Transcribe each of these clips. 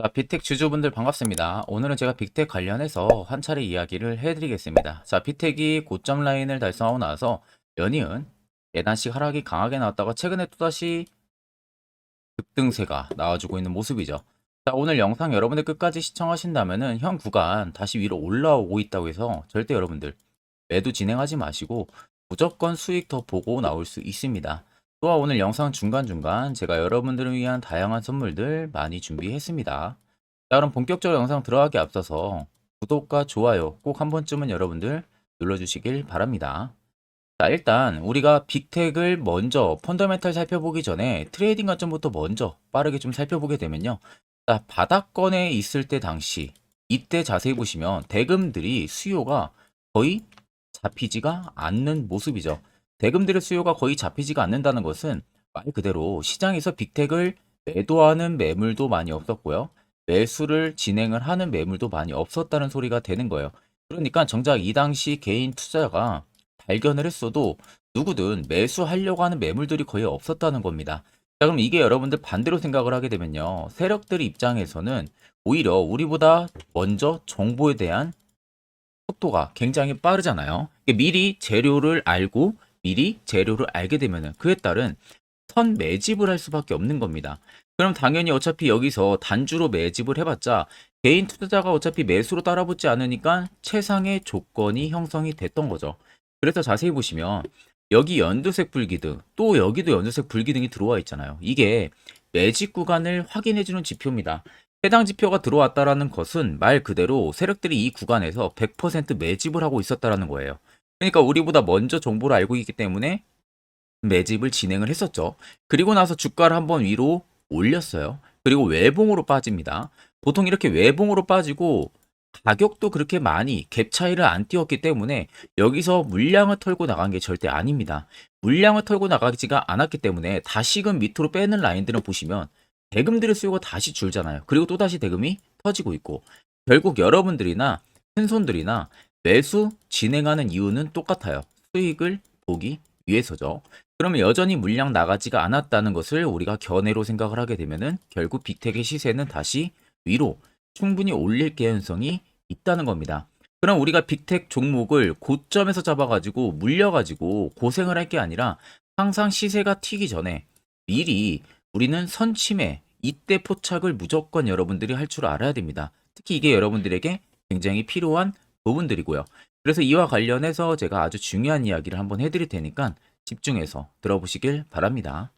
자, 빅텍 주주분들 반갑습니다. 오늘은 제가 빅텍 관련해서 한 차례 이야기를 해드리겠습니다. 자, 빅텍이 고점 라인을 달성하고 나서 연이은 예단식 하락이 강하게 나왔다가 최근에 또다시 급등세가 나와주고 있는 모습이죠. 자, 오늘 영상 여러분들 끝까지 시청하신다면은 현 구간 다시 위로 올라오고 있다고 해서 절대 여러분들 매도 진행하지 마시고 무조건 수익 더 보고 나올 수 있습니다. 또한 오늘 영상 중간중간 제가 여러분들을 위한 다양한 선물들 많이 준비했습니다. 자, 그럼 본격적으로 영상 들어가기 앞서서 구독과 좋아요 꼭 한 번쯤은 여러분들 눌러주시길 바랍니다. 자, 일단 우리가 빅텍을 먼저 펀더멘탈 살펴보기 전에 트레이딩 관점부터 먼저 빠르게 좀 살펴보게 되면요. 자, 바닥권에 있을 때 당시 이때 자세히 보시면 대금들이 수요가 거의 잡히지가 않는 모습이죠. 대금들의 수요가 거의 잡히지가 않는다는 것은 말 그대로 시장에서 빅텍을 매도하는 매물도 많이 없었고요. 매수를 진행을 하는 매물도 많이 없었다는 소리가 되는 거예요. 그러니까 정작 이 당시 개인 투자자가 발견을 했어도 누구든 매수하려고 하는 매물들이 거의 없었다는 겁니다. 자, 그럼 이게 여러분들 반대로 생각을 하게 되면요. 세력들 입장에서는 오히려 우리보다 먼저 정보에 대한 속도가 굉장히 빠르잖아요. 미리 재료를 알고 미리 재료를 알게 되면은 그에 따른 선 매집을 할 수밖에 없는 겁니다. 그럼 당연히 어차피 여기서 단주로 매집을 해봤자 개인 투자자가 어차피 매수로 따라붙지 않으니까 최상의 조건이 형성이 됐던 거죠. 그래서 자세히 보시면 여기 연두색 불기둥 또 여기도 연두색 불기둥이 들어와 있잖아요. 이게 매집 구간을 확인해주는 지표입니다. 해당 지표가 들어왔다라는 것은 말 그대로 세력들이 이 구간에서 100% 매집을 하고 있었다라는 거예요. 그러니까 우리보다 먼저 정보를 알고 있기 때문에 매집을 진행을 했었죠. 그리고 나서 주가를 한번 위로 올렸어요. 그리고 외봉으로 빠집니다. 보통 이렇게 외봉으로 빠지고 가격도 그렇게 많이 갭 차이를 안 띄웠기 때문에 여기서 물량을 털고 나간 게 절대 아닙니다. 물량을 털고 나가지가 않았기 때문에 다시금 밑으로 빼는 라인들을 보시면 대금들의 수요가 다시 줄잖아요. 그리고 또다시 대금이 터지고 있고 결국 여러분들이나 큰손들이나 매수 진행하는 이유는 똑같아요. 수익을 보기 위해서죠. 그러면 여전히 물량 나가지가 않았다는 것을 우리가 견해로 생각을 하게 되면은 결국 빅텍의 시세는 다시 위로 충분히 올릴 개연성이 있다는 겁니다. 그럼 우리가 빅텍 종목을 고점에서 잡아가지고 물려가지고 고생을 할 게 아니라 항상 시세가 튀기 전에 미리 우리는 선침해 이때 포착을 무조건 여러분들이 할 줄 알아야 됩니다. 특히 이게 여러분들에게 굉장히 필요한 부분들이고요. 그래서 이와 관련해서 제가 아주 중요한 이야기를 한번 해드릴 테니까 집중해서 들어보시길 바랍니다.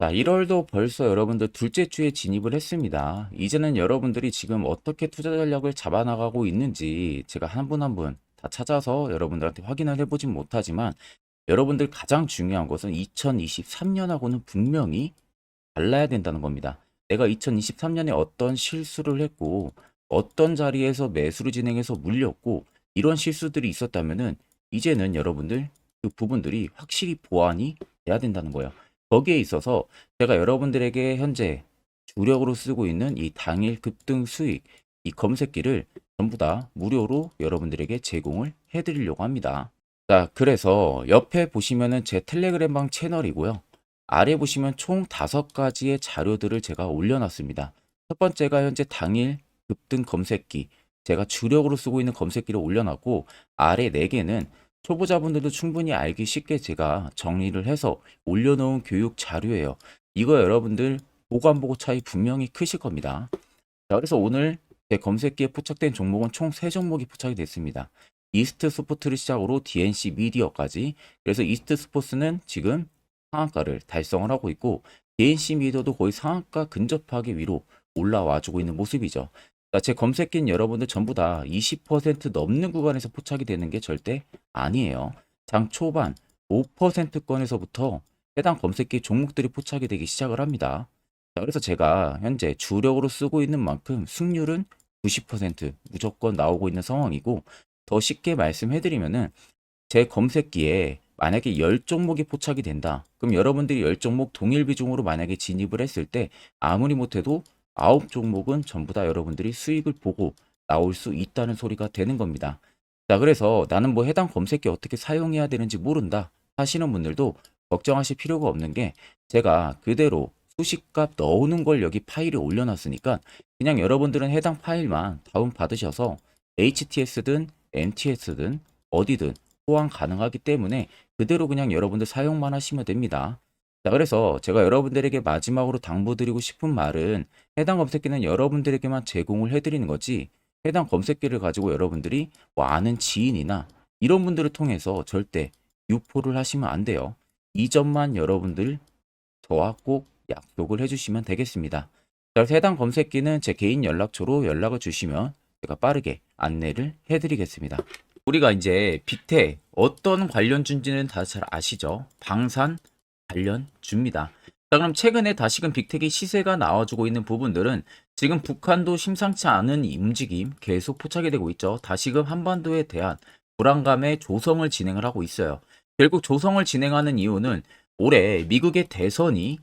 자, 1월도 벌써 여러분들 둘째 주에 진입을 했습니다. 이제는 여러분들이 지금 어떻게 투자 전략을 잡아나가고 있는지 제가 한 분 한 분 다 찾아서 여러분들한테 확인을 해보진 못하지만 여러분들 가장 중요한 것은 2023년하고는 분명히 달라야 된다는 겁니다. 내가 2023년에 어떤 실수를 했고 어떤 자리에서 매수를 진행해서 물렸고 이런 실수들이 있었다면은 이제는 여러분들 그 부분들이 확실히 보완이 돼야 된다는 거예요. 거기에 있어서 제가 여러분들에게 현재 주력으로 쓰고 있는 이 당일 급등 수익 이 검색기를 전부 다 무료로 여러분들에게 제공을 해드리려고 합니다. 자, 그래서 옆에 보시면은 제 텔레그램방 채널이고요. 아래 보시면 총 다섯 가지의 자료들을 제가 올려놨습니다. 첫 번째가 현재 당일 급등 검색기, 제가 주력으로 쓰고 있는 검색기를 올려놨고 아래 네 개는 초보자분들도 충분히 알기 쉽게 제가 정리를 해서 올려놓은 교육 자료예요. 이거 여러분들 안 보고 차이 분명히 크실 겁니다. 자, 그래서 오늘 제 검색기에 포착된 종목은 총세 종목이 포착이 됐습니다. 이스트 스포츠를 시작으로 DNC 미디어까지. 그래서 이스트 스포츠는 지금 상한가를 달성을 하고 있고 DNC 미디어도 거의 상한가 근접하게 위로 올라와 주고 있는 모습이죠. 제 검색기는 여러분들 전부 다 20% 넘는 구간에서 포착이 되는 게 절대 아니에요. 장 초반 5%권에서부터 해당 검색기 종목들이 포착이 되기 시작을 합니다. 자, 그래서 제가 현재 주력으로 쓰고 있는 만큼 승률은 90% 무조건 나오고 있는 상황이고 더 쉽게 말씀해드리면은 제 검색기에 만약에 10종목이 포착이 된다. 그럼 여러분들이 10종목 동일 비중으로 만약에 진입을 했을 때 아무리 못해도 9종목은 전부 다 여러분들이 수익을 보고 나올 수 있다는 소리가 되는 겁니다. 자, 그래서 나는 뭐 해당 검색기 어떻게 사용해야 되는지 모른다 하시는 분들도 걱정하실 필요가 없는 게 제가 그대로 수식값 넣어놓은 걸 여기 파일에 올려놨으니까 그냥 여러분들은 해당 파일만 다운 받으셔서 HTS든 MTS든 어디든 호환 가능하기 때문에 그대로 그냥 여러분들 사용만 하시면 됩니다. 자, 그래서 제가 여러분들에게 마지막으로 당부드리고 싶은 말은 해당 검색기는 여러분들에게만 제공을 해드리는 거지 해당 검색기를 가지고 여러분들이 뭐 아는 지인이나 이런 분들을 통해서 절대 유포를 하시면 안 돼요. 이 점만 여러분들 저와 꼭 약속을 해주시면 되겠습니다. 자, 해당 검색기는 제 개인 연락처로 연락을 주시면 제가 빠르게 안내를 해드리겠습니다. 우리가 이제 빅테 어떤 관련주인지는 다 잘 아시죠? 방산 관련주입니다. 자, 그럼 최근에 다시금 빅텍의 시세가 나와주고 있는 부분들은 지금 북한도 심상치 않은 이 움직임 계속 포착이 되고 있죠. 다시금 한반도에 대한 불안감의 조성을 진행을 하고 있어요. 결국 조성을 진행하는 이유는 올해 미국의 대선이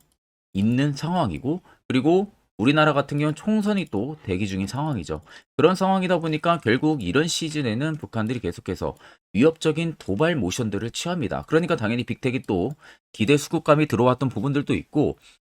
있는 상황이고 그리고 우리나라 같은 경우는 총선이 또 대기 중인 상황이죠. 그런 상황이다 보니까 결국 이런 시즌에는 북한들이 계속해서 위협적인 도발 모션들을 취합니다. 그러니까 당연히 빅텍이 또 기대 수급감이 들어왔던 부분들도 있고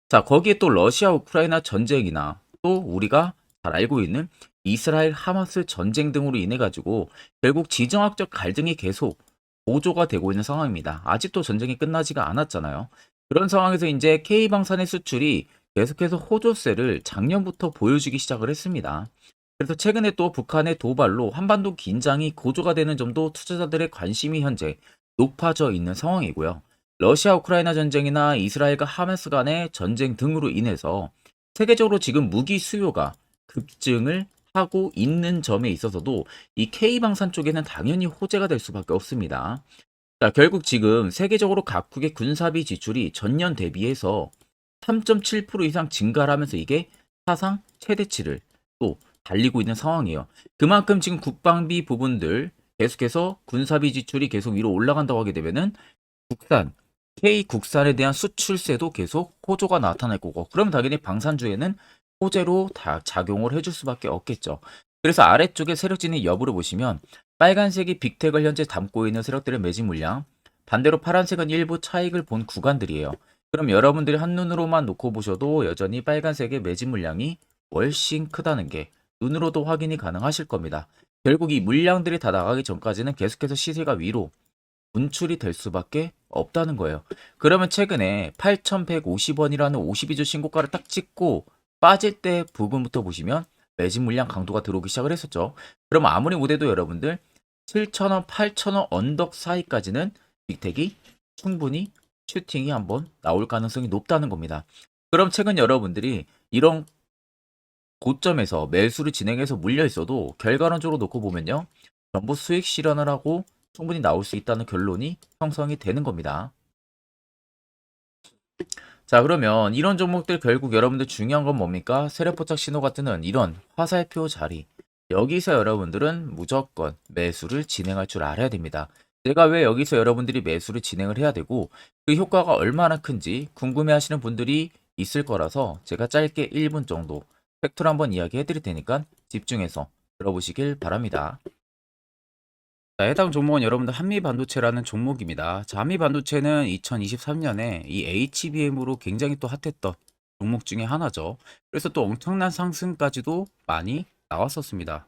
자 거기에 또 러시아 우크라이나 전쟁이나 또 우리가 잘 알고 있는 이스라엘 하마스 전쟁 등으로 인해 가지고 결국 지정학적 갈등이 계속 보조가 되고 있는 상황입니다. 아직도 전쟁이 끝나지가 않았잖아요. 그런 상황에서 이제 K방산의 수출이 계속해서 호조세를 작년부터 보여주기 시작을 했습니다. 그래서 최근에 또 북한의 도발로 한반도 긴장이 고조가 되는 점도 투자자들의 관심이 현재 높아져 있는 상황이고요. 러시아 우크라이나 전쟁이나 이스라엘과 하마스 간의 전쟁 등으로 인해서 세계적으로 지금 무기 수요가 급증을 하고 있는 점에 있어서도 이 K방산 쪽에는 당연히 호재가 될 수밖에 없습니다. 자, 결국 지금 세계적으로 각국의 군사비 지출이 전년 대비해서 3.7% 이상 증가를 하면서 이게 사상 최대치를 또 달리고 있는 상황이에요. 그만큼 지금 국방비 부분들 계속해서 군사비 지출이 계속 위로 올라간다고 하게 되면은 국산 K 국산에 대한 수출세도 계속 호조가 나타날 거고 그럼 당연히 방산주에는 호재로 다 작용을 해줄 수밖에 없겠죠. 그래서 아래쪽에 세력진의 여부를 보시면 빨간색이 빅텍을 현재 담고 있는 세력들의 매집 물량 반대로 파란색은 일부 차익을 본 구간들이에요. 그럼 여러분들이 한눈으로만 놓고 보셔도 여전히 빨간색의 매집 물량이 훨씬 크다는 게 눈으로도 확인이 가능하실 겁니다. 결국 이 물량들이 다 나가기 전까지는 계속해서 시세가 위로 분출이 될 수밖에 없다는 거예요. 그러면 최근에 8,150원이라는 52주 신고가를 딱 찍고 빠질 때 부분부터 보시면 매집 물량 강도가 들어오기 시작을 했었죠. 그럼 아무리 못해도 여러분들 7,000원, 8,000원 언덕 사이까지는 빅텍이 충분히 슈팅이 한번 나올 가능성이 높다는 겁니다. 그럼 최근 여러분들이 이런 고점에서 매수를 진행해서 물려 있어도 결과론적으로 놓고 보면요. 전부 수익 실현을 하고 충분히 나올 수 있다는 결론이 형성이 되는 겁니다. 자 그러면 이런 종목들 결국 여러분들 중요한 건 뭡니까? 세력포착 신호가 뜨는 이런 화살표 자리 여기서 여러분들은 무조건 매수를 진행할 줄 알아야 됩니다. 제가 왜 여기서 여러분들이 매수를 진행을 해야 되고 그 효과가 얼마나 큰지 궁금해 하시는 분들이 있을 거라서 제가 짧게 1분 정도 팩트를 한번 이야기해 드릴 테니까 집중해서 들어보시길 바랍니다. 자, 해당 종목은 여러분들 한미반도체라는 종목입니다. 자, 한미반도체는 2023년에 이 HBM으로 굉장히 또 핫했던 종목 중에 하나죠. 그래서 또 엄청난 상승까지도 많이 나왔었습니다.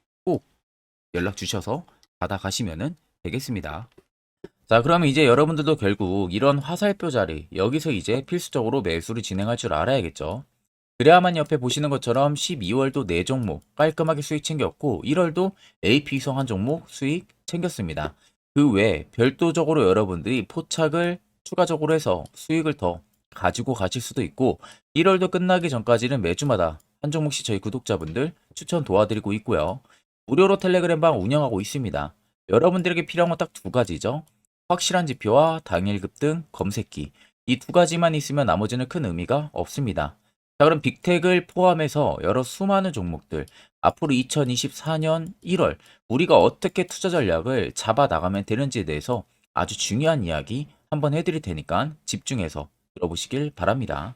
연락 주셔서 받아가시면 되겠습니다. 자, 그러면 이제 여러분들도 결국 이런 화살표 자리, 여기서 이제 필수적으로 매수를 진행할 줄 알아야겠죠. 그래야만 옆에 보시는 것처럼 12월도 4종목 깔끔하게 수익 챙겼고 1월도 AP 이성한 종목 수익 챙겼습니다. 그 외에 별도적으로 여러분들이 포착을 추가적으로 해서 수익을 더 가지고 가실 수도 있고 1월도 끝나기 전까지는 매주마다 한 종목씩 저희 구독자분들 추천 도와드리고 있고요. 무료로 텔레그램방 운영하고 있습니다. 여러분들에게 필요한 건 딱 두 가지죠. 확실한 지표와 당일급 등 검색기. 이 두 가지만 있으면 나머지는 큰 의미가 없습니다. 자, 그럼 빅텍을 포함해서 여러 수많은 종목들, 앞으로 2024년 1월 우리가 어떻게 투자 전략을 잡아 나가면 되는지에 대해서 아주 중요한 이야기 한번 해드릴 테니까 집중해서 들어보시길 바랍니다.